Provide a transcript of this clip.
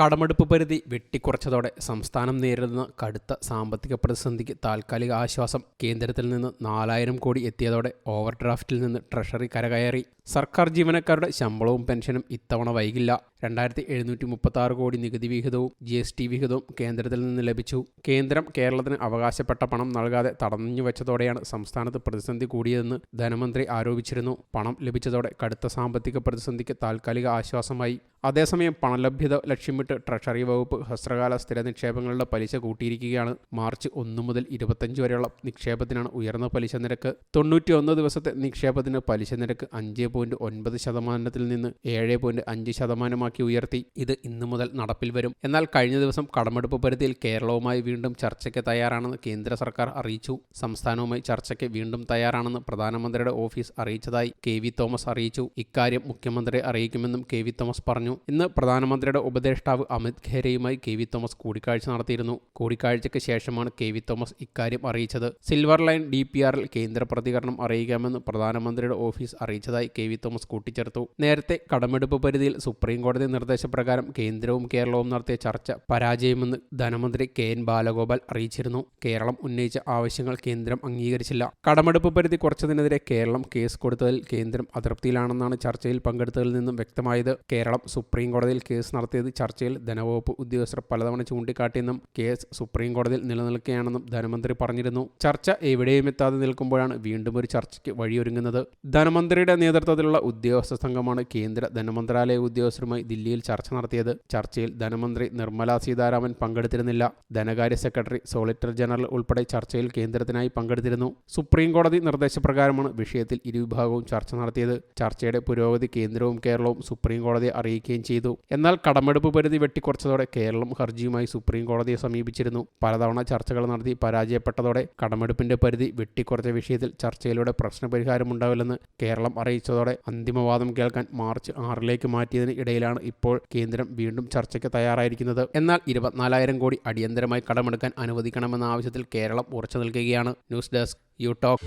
കടമെടുപ്പ് പരിധി വെട്ടിക്കുറച്ചതോടെ സംസ്ഥാനം നേരിടുന്ന കടുത്ത സാമ്പത്തിക പ്രതിസന്ധിക്ക് താൽക്കാലിക ആശ്വാസം കേന്ദ്രത്തിൽ നിന്ന് നാലായിരം കോടി എത്തിയതോടെ ഓവർ ഡ്രാഫ്റ്റിൽ നിന്ന് ട്രഷറി കരകയറി. സർക്കാർ ജീവനക്കാരുടെ ശമ്പളവും പെൻഷനും ഇത്തവണ വൈകില്ല. രണ്ടായിരത്തി എഴുന്നൂറ്റി മുപ്പത്തി കോടി നികുതി വിഹിതവും ജി എസ് ടി വിഹിതവും കേന്ദ്രത്തിൽ നിന്ന് ലഭിച്ചു. കേന്ദ്രം കേരളത്തിന് അവകാശപ്പെട്ട പണം നൽകാതെ തടഞ്ഞു വെച്ചതോടെയാണ് സംസ്ഥാനത്ത് പ്രതിസന്ധി കൂടിയതെന്ന് ധനമന്ത്രി ആരോപിച്ചിരുന്നു. പണം ലഭിച്ചതോടെ കടുത്ത സാമ്പത്തിക പ്രതിസന്ധിക്ക് താൽക്കാലിക ആശ്വാസമായി. അതേസമയം പണലഭ്യത ലക്ഷ്യമിട്ട് ട്രഷറി വകുപ്പ് ഹ്രസ്വകാല സ്ഥിര നിക്ഷേപങ്ങളുടെ പലിശ കൂട്ടിയിരിക്കുകയാണ്. മാർച്ച് ഒന്ന് മുതൽ ഇരുപത്തഞ്ച് വരെയുള്ള നിക്ഷേപത്തിനാണ് ഉയർന്ന പലിശ നിരക്ക്. തൊണ്ണൂറ്റി ഒന്ന് ദിവസത്തെ നിക്ഷേപത്തിന് പലിശ നിരക്ക് അഞ്ച് പോയിന്റ് ഒൻപത് ശതമാനത്തിൽ നിന്ന് ഏഴ് പോയിന്റ് അഞ്ച് ശതമാനമാക്കി ഉയർത്തി. ഇത് ഇന്നു മുതൽ നടപ്പിൽ വരും. എന്നാൽ കഴിഞ്ഞ ദിവസം കടമെടുപ്പ് പരിധിയിൽ കേരളവുമായി വീണ്ടും ചർച്ചയ്ക്ക് തയ്യാറാണെന്ന് കേന്ദ്ര സർക്കാർ അറിയിച്ചു. സംസ്ഥാനവുമായി ചർച്ചയ്ക്ക് വീണ്ടും തയ്യാറാണെന്ന് പ്രധാനമന്ത്രിയുടെ ഓഫീസ് അറിയിച്ചതായി കെ വി തോമസ് അറിയിച്ചു. ഇക്കാര്യം മുഖ്യമന്ത്രിയെ അറിയിക്കുമെന്നും കെ വി തോമസ് പറഞ്ഞു. ഇന്ന് പ്രധാനമന്ത്രിയുടെ ഉപദേഷ്ടാവ് അമിത് ഖേരയുമായി കെ വി തോമസ് കൂടിക്കാഴ്ച നടത്തിയിരുന്നു. കൂടിക്കാഴ്ചയ്ക്ക് ശേഷമാണ് കെ വി തോമസ് ഇക്കാര്യം അറിയിച്ചത്. സിൽവർ ലൈൻ ഡി പി ആറിൽ കേന്ദ്ര പ്രതികരണം അറിയിക്കാമെന്ന് പ്രധാനമന്ത്രിയുടെ ഓഫീസ് അറിയിച്ചതായി കെ വി തോമസ് കൂട്ടിച്ചേർത്തു. നേരത്തെ കടമെടുപ്പ് പരിധിയിൽ സുപ്രീം കോടതി നിർദ്ദേശപ്രകാരം കേന്ദ്രവും കേരളവും നടത്തിയ ചർച്ച പരാജയമെന്ന് ധനമന്ത്രി കെ എൻ ബാലഗോപാൽ അറിയിച്ചിരുന്നു. കേരളം ഉന്നയിച്ച ആവശ്യങ്ങൾ കേന്ദ്രം അംഗീകരിച്ചില്ല. കടമെടുപ്പ് പരിധി കുറച്ചതിനെതിരെ കേരളം കേസ് കൊടുത്തതിൽ കേന്ദ്രം അതൃപ്തിയിലാണെന്നാണ് ചർച്ചയിൽ പങ്കെടുത്തതിൽ നിന്നും വ്യക്തമായത്. കേരളം സുപ്രീം കോടതിയിൽ കേസ് നടത്തിയത് ചർച്ചയിൽ ധനവകുപ്പ് ഉദ്യോഗസ്ഥർ പലതവണ ചൂണ്ടിക്കാട്ടിയെന്നും കേസ് സുപ്രീം കോടതിയിൽ നിലനിൽക്കുകയാണെന്നും ധനമന്ത്രി പറഞ്ഞിരുന്നു. ചർച്ച എവിടെയും എത്താതെ നിൽക്കുമ്പോഴാണ് വീണ്ടും ഒരു ചർച്ചയ്ക്ക് വഴിയൊരുങ്ങുന്നത്. ധനമന്ത്രിയുടെ നേതൃത്വത്തിലുള്ള ഉദ്യോഗസ്ഥ സംഘമാണ് കേന്ദ്ര ധനമന്ത്രാലയ ഉദ്യോഗസ്ഥരുമായി ദില്ലിയിൽ ചർച്ച നടത്തിയത്. ചർച്ചയിൽ ധനമന്ത്രി നിർമ്മല സീതാരാമൻ പങ്കെടുത്തിരുന്നില്ല. ധനകാര്യ സെക്രട്ടറി സോളിറ്റർ ജനറൽ ഉൾപ്പെടെ ചർച്ചയിൽ കേന്ദ്രത്തിനായി പങ്കെടുത്തിരുന്നു. സുപ്രീം കോടതി നിർദ്ദേശപ്രകാരമാണ് വിഷയത്തിൽ ഇരുവിഭാഗവും ചർച്ച നടത്തിയത്. ചർച്ചയുടെ പുരോഗതി കേന്ദ്രവും കേരളവും സുപ്രീം കോടതിയെ അറിയിക്കുകയും ചെയ്തു. എന്നാൽ കടമെടുപ്പ് പരിധി വെട്ടിക്കുറച്ചതോടെ കേരളം ഹർജിയുമായി സുപ്രീം കോടതിയെ സമീപിച്ചിരുന്നു. പലതവണ ചർച്ചകൾ നടത്തി പരാജയപ്പെട്ടതോടെ കടമെടുപ്പിന്റെ പരിധി വെട്ടിക്കുറച്ച വിഷയത്തിൽ ചർച്ചയിലൂടെ പ്രശ്നപരിഹാരമുണ്ടാവില്ലെന്ന് കേരളം അറിയിച്ചതോടെ അന്തിമവാദം കേൾക്കാൻ മാർച്ച് ആറിലേക്ക് മാറ്റിയതിന് ഇടയിലാണ് ഇപ്പോൾ കേന്ദ്രം വീണ്ടും ചർച്ചയ്ക്ക് തയ്യാറായിരിക്കുന്നത്. എന്നാൽ ഇരുപത്തിനാലായിരം കോടി അടിയന്തരമായി കടമെടുക്കാൻ അനുവദിക്കണമെന്ന ആവശ്യത്തിൽ കേരളം ഉറച്ചു നിൽക്കുകയാണ്. News desk you talk.